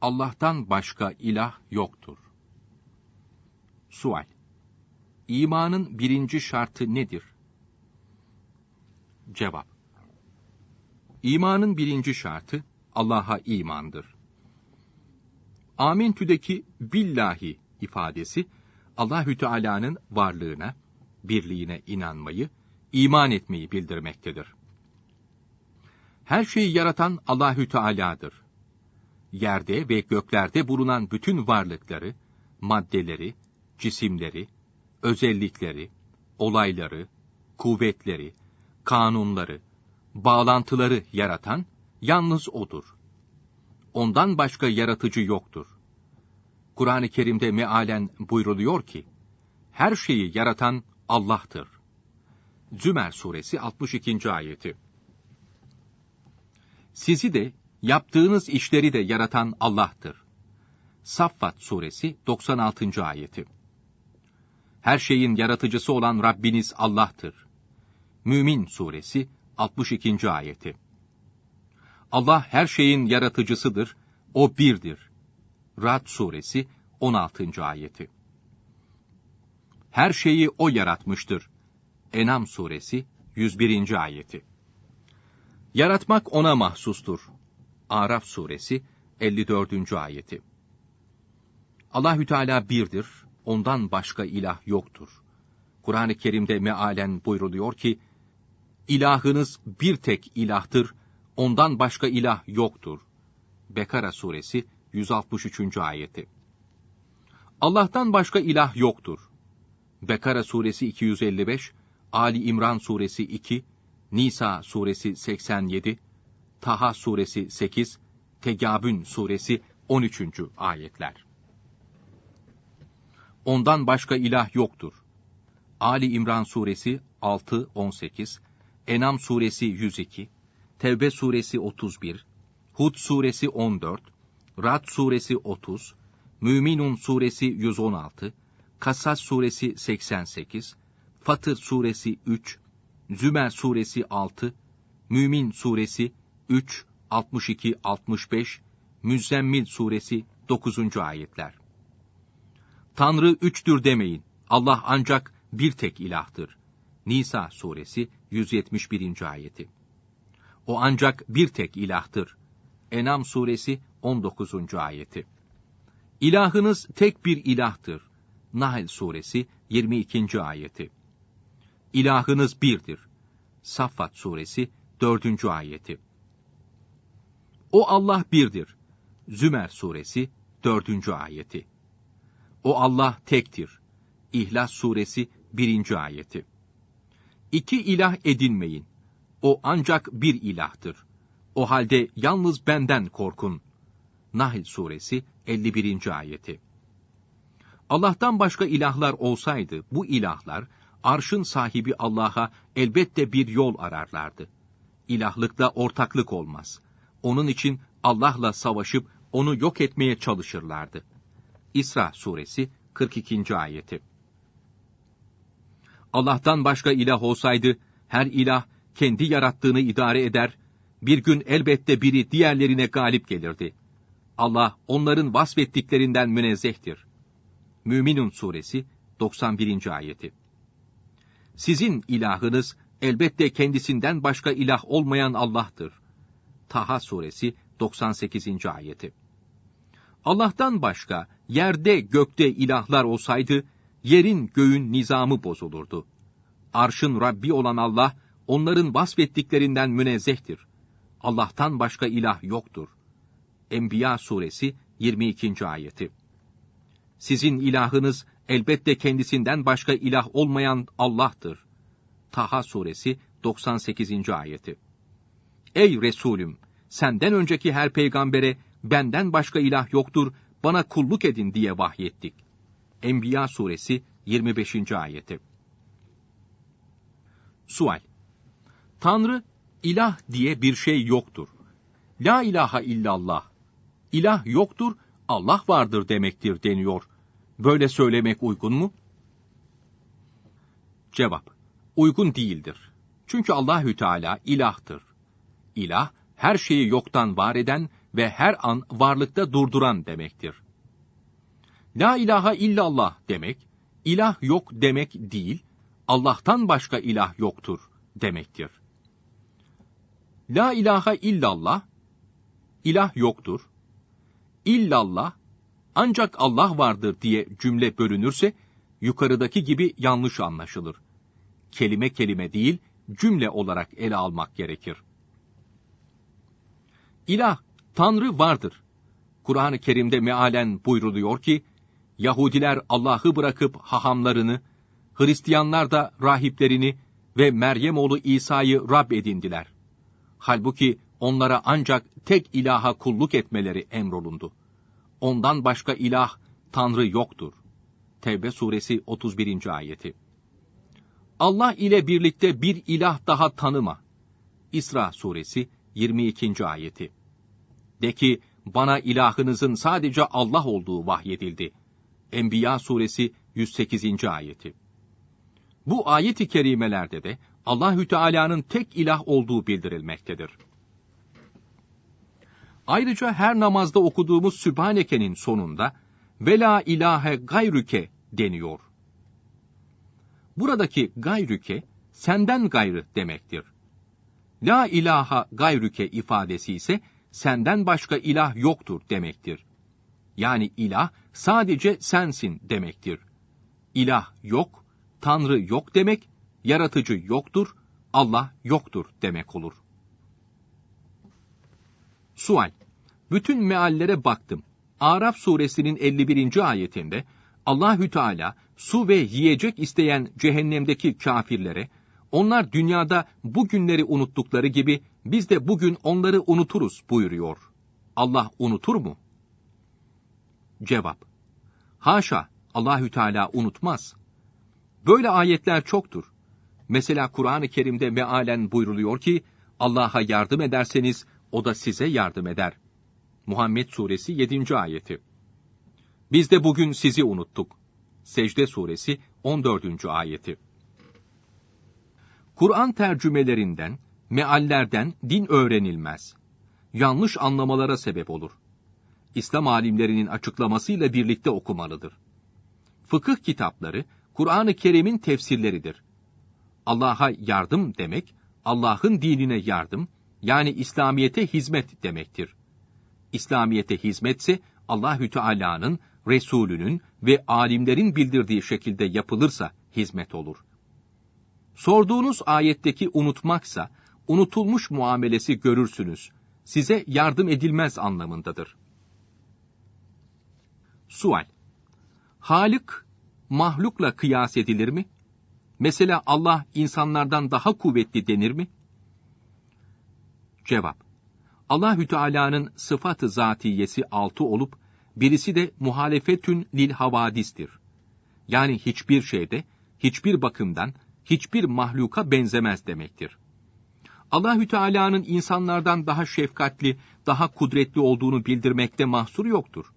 Allah'tan başka ilah yoktur. Sual İmanın birinci şartı nedir? Cevap İmanın birinci şartı Allah'a imandır. Amintü'deki billahi ifadesi Allahü Teala'nın varlığına, birliğine inanmayı, iman etmeyi bildirmektedir. Her şeyi yaratan Allahü Teala'dır. Yerde ve göklerde bulunan bütün varlıkları, maddeleri, cisimleri, özellikleri, olayları, kuvvetleri, kanunları, bağlantıları yaratan yalnız O'dur. Ondan başka yaratıcı yoktur. Kur'an-ı Kerim'de mealen buyruluyor ki, her şeyi yaratan Allah'tır. Zümer suresi 62. ayeti. Sizi de, yaptığınız işleri de yaratan Allah'tır. Saffat suresi 96. ayeti. Her şeyin yaratıcısı olan Rabbiniz Allah'tır. Mümin suresi 62. ayeti. Allah her şeyin yaratıcısıdır, o birdir. Rad suresi 16. ayeti. Her şeyi o yaratmıştır. Enam suresi 101. ayeti. Yaratmak ona mahsustur. Araf suresi 54. ayeti. Allahü Teala birdir, ondan başka ilah yoktur. Kur'an-ı Kerim'de mealen buyruluyor ki, İlahınız bir tek ilahtır, ondan başka ilah yoktur. Bekara suresi 163. ayeti. Allah'tan başka ilah yoktur. Bekara suresi 255, Ali İmran suresi 2, Nisa suresi 87, Taha suresi 8, Tegabün suresi 13. ayetler. Ondan başka ilah yoktur. Ali İmran suresi 6 18, Enam suresi 102, Tevbe suresi 31, Hud suresi 14, Rad suresi 30, Müminun suresi 116, Kasas suresi 88, Fatır suresi 3, Zümer suresi 6, Mümin suresi 3, 62, 65, Müzzemmil suresi 9. ayetler. Tanrı üçtür demeyin. Allah ancak bir tek ilahtır. Nisa suresi 171. ayeti. O ancak bir tek ilahtır. Enam suresi 19. ayeti. İlahınız tek bir ilahtır. Nahl suresi 22. ayeti. İlahınız birdir. Saffat suresi 4. ayeti. O Allah birdir. Zümer suresi 4. ayeti. O Allah tektir. İhlas suresi 1. ayeti. İki ilah edinmeyin. O ancak bir ilahtır. O halde yalnız benden korkun. Nahl suresi 51. ayeti. Allah'tan başka ilahlar olsaydı bu ilahlar arşın sahibi Allah'a elbette bir yol ararlardı. İlahlıkta ortaklık olmaz. Onun için Allah'la savaşıp onu yok etmeye çalışırlardı. İsra suresi 42. ayeti. Allah'tan başka ilah olsaydı her ilah kendi yarattığını idare eder, bir gün elbette biri diğerlerine galip gelirdi. Allah onların vasfettiklerinden münezzehtir. Müminun suresi 91. ayeti. Sizin ilahınız elbette kendisinden başka ilah olmayan Allah'tır. Taha suresi 98. ayeti. Allah'tan başka yerde gökte ilahlar olsaydı, yerin göğün nizamı bozulurdu. Arşın Rabbi olan Allah, onların vasfettiklerinden münezzehtir. Allah'tan başka ilah yoktur. Enbiya suresi 22. ayeti. Sizin ilahınız elbette kendisinden başka ilah olmayan Allah'tır. Taha suresi 98. ayeti. Ey Resulüm! Senden önceki her peygambere benden başka ilah yoktur, bana kulluk edin diye vahyettik. Enbiya suresi 25. ayeti. Sual Tanrı, ilah diye bir şey yoktur. La ilaha illallah. İlah yoktur, Allah vardır demektir deniyor. Böyle söylemek uygun mu? Cevap: Uygun değildir. Çünkü Allahü Teala ilahtır. İlah her şeyi yoktan var eden ve her an varlıkta durduran demektir. La ilahe illallah demek, ilah yok demek değil, Allah'tan başka ilah yoktur demektir. La ilahe illallah, ilah yoktur. İllallah, ancak Allah vardır diye cümle bölünürse, yukarıdaki gibi yanlış anlaşılır. Kelime kelime değil, cümle olarak ele almak gerekir. İlah, Tanrı vardır. Kur'an-ı Kerim'de mealen buyruluyor ki, Yahudiler Allah'ı bırakıp hahamlarını, Hristiyanlar da rahiplerini ve Meryem oğlu İsa'yı Rab edindiler. Halbuki onlara ancak tek ilaha kulluk etmeleri emrolundu. Ondan başka ilah, Tanrı yoktur. Tevbe suresi 31. ayeti. Allah ile birlikte bir ilah daha tanıma. İsra suresi 22. ayeti. De ki, bana ilahınızın sadece Allah olduğu vahyedildi. Enbiya suresi 108. ayeti. Bu ayet-i kerimelerde de Allahü Teala'nın tek ilah olduğu bildirilmektedir. Ayrıca her namazda okuduğumuz Sübhaneke'nin sonunda ve la ilahe gayrüke deniyor. Buradaki gayrüke senden gayrı demektir. La ilaha gayrüke ifadesi ise senden başka ilah yoktur demektir. Yani ilah sadece sensin demektir. İlah yok, Tanrı yok demek, yaratıcı yoktur, Allah yoktur demek olur. Sual. Bütün meallere baktım. Araf suresinin 51. ayetinde Allahü Teala su ve yiyecek isteyen cehennemdeki kafirlere onlar dünyada bu günleri unuttukları gibi biz de bugün onları unuturuz buyuruyor. Allah unutur mu? Cevap. Haşa, Allahü Teala unutmaz. Böyle ayetler çoktur. Mesela Kur'an-ı Kerim'de mealen buyruluyor ki, Allah'a yardım ederseniz, o da size yardım eder. Muhammed Suresi 7. ayeti. Biz de bugün sizi unuttuk. Secde Suresi 14. ayeti. Kur'an tercümelerinden, meallerden din öğrenilmez. Yanlış anlamalara sebep olur. İslam alimlerinin açıklamasıyla birlikte okumalıdır. Fıkıh kitapları, Kur'an-ı Kerim'in tefsirleridir. Allah'a yardım demek, Allah'ın dinine yardım, yani İslamiyete hizmet demektir. İslamiyete hizmetse Allahü Teala'nın, Resulünün ve alimlerin bildirdiği şekilde yapılırsa hizmet olur. Sorduğunuz ayetteki unutmaksa, unutulmuş muamelesi görürsünüz. Size yardım edilmez anlamındadır. Sual Halık, mahlukla kıyas edilir mi? Mesela Allah insanlardan daha kuvvetli denir mi? Cevap Allahü Teala'nın sıfatı zatiyesi altı olup birisi de muhalefetün lil havadistir. Yani hiçbir şeyde, hiçbir bakımdan, hiçbir mahluka benzemez demektir. Allahü Teala'nın insanlardan daha şefkatli, daha kudretli olduğunu bildirmekte mahsur yoktur.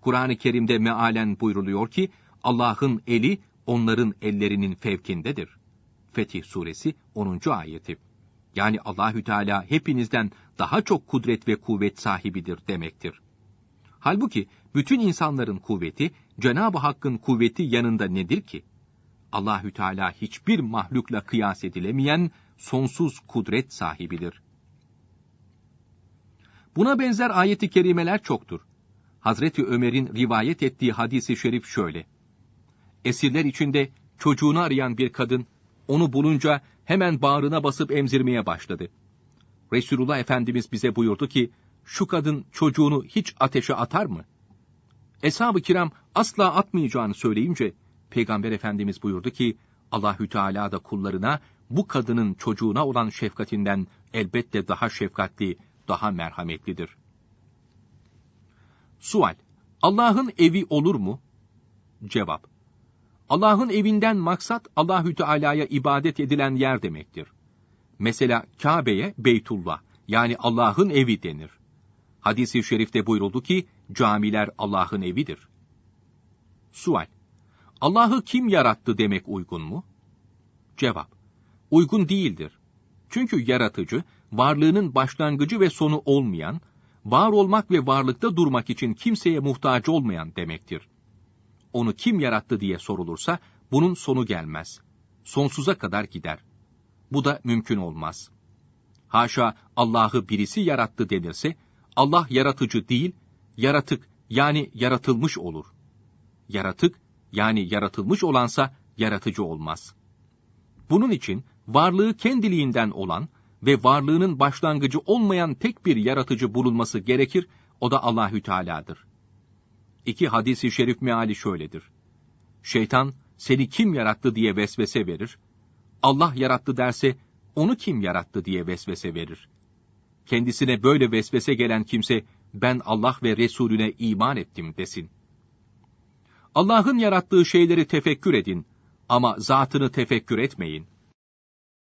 Kur'an-ı Kerim'de mealen buyruluyor ki Allah'ın eli onların ellerinin fevkindedir. Fetih Suresi 10. ayeti. Yani Allahü Teala hepinizden daha çok kudret ve kuvvet sahibidir demektir. Halbuki bütün insanların kuvveti Cenab-ı Hakk'ın kuvveti yanında nedir ki? Allahü Teala hiçbir mahlukla kıyas edilemeyen sonsuz kudret sahibidir. Buna benzer ayeti kerimeler çoktur. Hazreti Ömer'in rivayet ettiği hadisi şerif şöyle. Esirler içinde çocuğunu arayan bir kadın, onu bulunca hemen bağrına basıp emzirmeye başladı. Resulullah Efendimiz bize buyurdu ki, şu kadın çocuğunu hiç ateşe atar mı? Eshab-ı kiram asla atmayacağını söyleyince, Peygamber Efendimiz buyurdu ki, Allahü Teala da kullarına bu kadının çocuğuna olan şefkatinden elbette daha şefkatli, daha merhametlidir. Sual: Allah'ın evi olur mu? Cevap: Allah'ın evinden maksat Allahü Teala'ya ibadet edilen yer demektir. Mesela Kabe'ye Beytullah yani Allah'ın evi denir. Hadis-i şerifte buyuruldu ki camiler Allah'ın evidir. Sual: Allah'ı kim yarattı demek uygun mu? Cevap: Uygun değildir. Çünkü yaratıcı varlığının başlangıcı ve sonu olmayan, var olmak ve varlıkta durmak için kimseye muhtaç olmayan demektir. Onu kim yarattı diye sorulursa bunun sonu gelmez. Sonsuza kadar gider. Bu da mümkün olmaz. Haşa Allah'ı birisi yarattı denirse, Allah yaratıcı değil, yaratık yani yaratılmış olur. Yaratık yani yaratılmış olansa yaratıcı olmaz. Bunun için varlığı kendiliğinden olan ve varlığının başlangıcı olmayan tek bir yaratıcı bulunması gerekir, o da Allahü Teala'dır. İki hadisi şerif meali şöyledir. Şeytan seni kim yarattı diye vesvese verir. Allah yarattı derse onu kim yarattı diye vesvese verir. Kendisine böyle vesvese gelen kimse ben Allah ve Resulüne iman ettim desin. Allah'ın yarattığı şeyleri tefekkür edin ama zatını tefekkür etmeyin.